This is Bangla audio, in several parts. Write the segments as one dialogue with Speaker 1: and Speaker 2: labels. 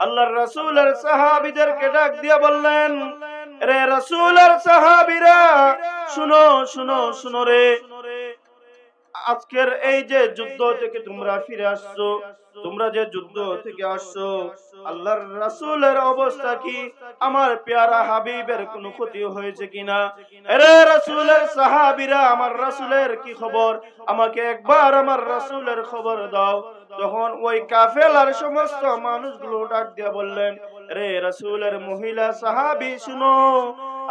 Speaker 1: আল্লাহর রাসূলের সাহাবীদেরকে ডাক দিয়া বললেন রে রাসূলের সাহাবীরা শুনো শুনো শুনো রে। আজকের এই যে যুদ্ধ থেকে তোমরা ফিরে আসছো, তোমরা যে যুদ্ধ থেকে আসছো, আল্লাহর রাসূলের অবস্থা কি? আমার পেয়ারা হাবিবের কোনো ক্ষতি হয়েছে কিনা? আরে রাসূলের সাহাবীরা, আমার রাসূলের কি খবর? আমাকে একবার আমার রাসূলের খবর দাও। তখন ওই কাফেলার সমস্ত মানুষগুলো ডাক দিয়া বললেন রে রাসূলের মহিলা সাহাবী, শুনো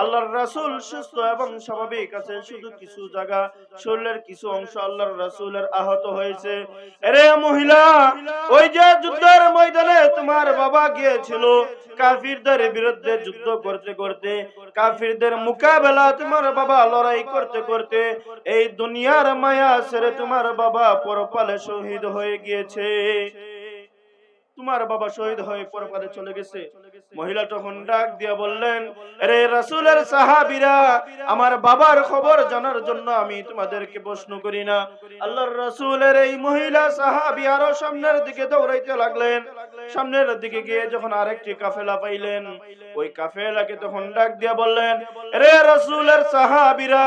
Speaker 1: আল্লাহর রাসূল সুস্থ এবং স্বাভাবিক আছে, শুধু কিছু জায়গা শরীরের কিছু অংশ আল্লাহর রাসূলের আহত হয়েছে। আরে মহিলা, ওই যে যুদ্ধের ময়দানে তোমার বাবা গিয়েছিল, কাফিরদের বিরুদ্ধে যুদ্ধ করতে করতে, কাফিরদের মোকাবেলা তোমার বাবা লড়াই করতে করতে, এই দুনিয়ার মায়া ছেড়ে তোমার বাবা পরপালে শহীদ হয়ে গিয়েছে। তোমার বাবা শহীদ হয়ে পরপালে চলে গেছে। মহিলা তখন ডাক দিয়া বললেন রে রাসূলের সাহাবীরা, আমার বাবার খবর জানার জন্য আমি তোমাদেরকে প্রশ্ন করি না। আল্লাহর রাসূলের এই মহিলা সাহাবী আরও সামনের দিকে দৌড়াইতে লাগলেন। সামনের দিকে গিয়ে যখন আরেকটি কাফেলা পাইলেন, ওই কাফেলাকে তখন ডাক দিয়া বললেন রে রাসূলের সাহাবিরা,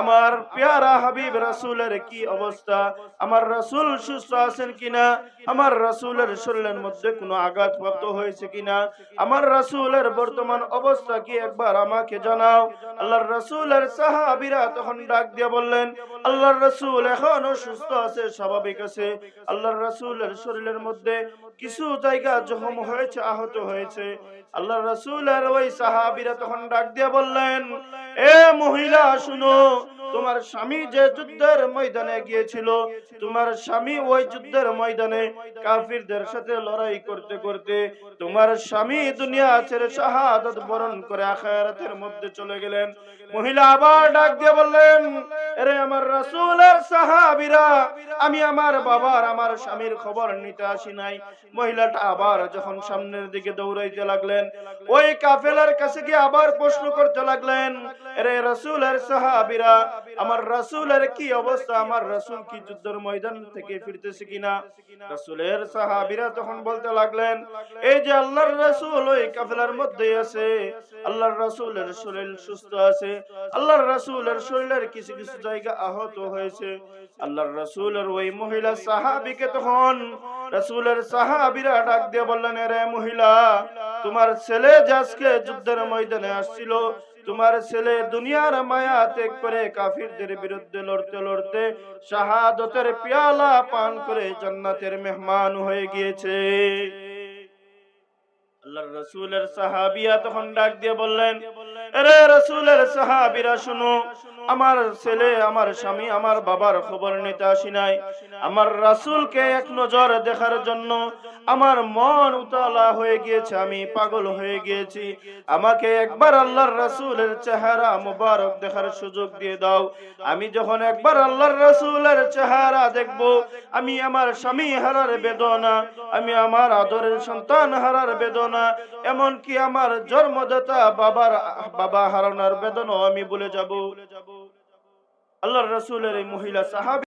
Speaker 1: আমার পেয়ারা হাবিব রাসূলের কি অবস্থা? আমার রাসুল সুস্থ আছেন কিনা? আমার রাসূলের শরীরের মধ্যে কোনো আঘাত প্রাপ্ত হয়েছে কিনা? আমার রাসূলের বর্তমান অবস্থা কি একবার আমাকে জানাও। আল্লাহর রাসূলের সাহাবীরা তখন ডাক দিয়া বললেন, আল্লাহর রাসূল এখনও সুস্থ আছে স্বাভাবিক আছে। আল্লাহর রাসূলের শরীরের মধ্যে কিছু জায়গা জখম হয়েছে, আহত হয়েছে। আল্লাহর রাসূলের ওই সাহাবীরা তখন ডাক দিয়া বললেন, এ মহিলা, শুনো তোমার স্বামী যে যুদ্ধের ময়দানে গিয়েছিল, তোমার স্বামী ওই যুদ্ধের ময়দানে কাফিরদের সাথে লড়াই করতে করতে তোমার স্বামী দুনিয়া ছেড়ে শাহাদাত বরণ করে আখিরাতের মধ্যে চলে গেলেন। মহিলা আবার ডাক দিয়ে বললেন আরে আমার রাসূলের সাহাবীরা, আমি আমার বাবার, আমার স্বামীর খবর নিতে আসি নাই। মহিলাটা আবার যখন সামনের দিকে দৌড়াইতে লাগলেন, ওই কাফেলার কাছে গিয়ে আবার প্রশ্ন করতে লাগলেন আরে রাসূলের সাহাবীরা আমার রাসূলের কি অবস্থা? আমার রাসূল কি যুদ্ধের ময়দান থেকে ফিরতেছে কিনা? রাসূলের সাহাবীরা তখন বলতে লাগলেন এই যে আল্লাহর রাসূল ওই কাফেলার মধ্যে আছে আল্লাহর রাসূলের শরীর সুস্থ আছে আল্লাহর রাসূলের শরীরের কিছু কিছু জায়গা আহত হয়েছে আল্লাহর রাসূলের ওই মহিলা সাহাবীকে তখন রাসূলের সাহাবিরা ডাক দিয়ে বললেন রে মহিলা তোমার ছেলে যে আজকে যুদ্ধের ময়দানে আসছিল তোমার ছেলে দুনিয়ার মায়া ত্যাগ করে কাফিরদের বিরুদ্ধে লড়তে লড়তে শাহাদতের পেয়ালা পান করে জান্নাতের মেহমান হয়ে গিয়েছে। আল্লাহর রাসূলের সাহাবিয়া তখন ডাক দিয়ে বললেন আরে রাসূলের সাহাবীরা শুনো, আমার ছেলে, আমার স্বামী, আমার বাবার খবর নিতে আসি নাই। আমার রাসূলকে এক নজর দেখার জন্য আমার মন উতলা হয়ে গিয়েছে, আমি পাগল হয়ে গিয়েছি। আমাকে একবার আল্লাহর রাসুলের চেহারা মুবারক দেখার সুযোগ দিয়ে দাও। আমি যখন একবার আল্লাহর রাসুলের চেহারা দেখব, আমি আমার স্বামী হারার বেদনা, আমি আমার আদরের সন্তান হারার বেদনা এমন কি আমার জন্মদাতা বাবার বাবা হারানোর বেদনও আমি বলে যাব। আল্লাহ রসুলের এই মহিলা সাহাবী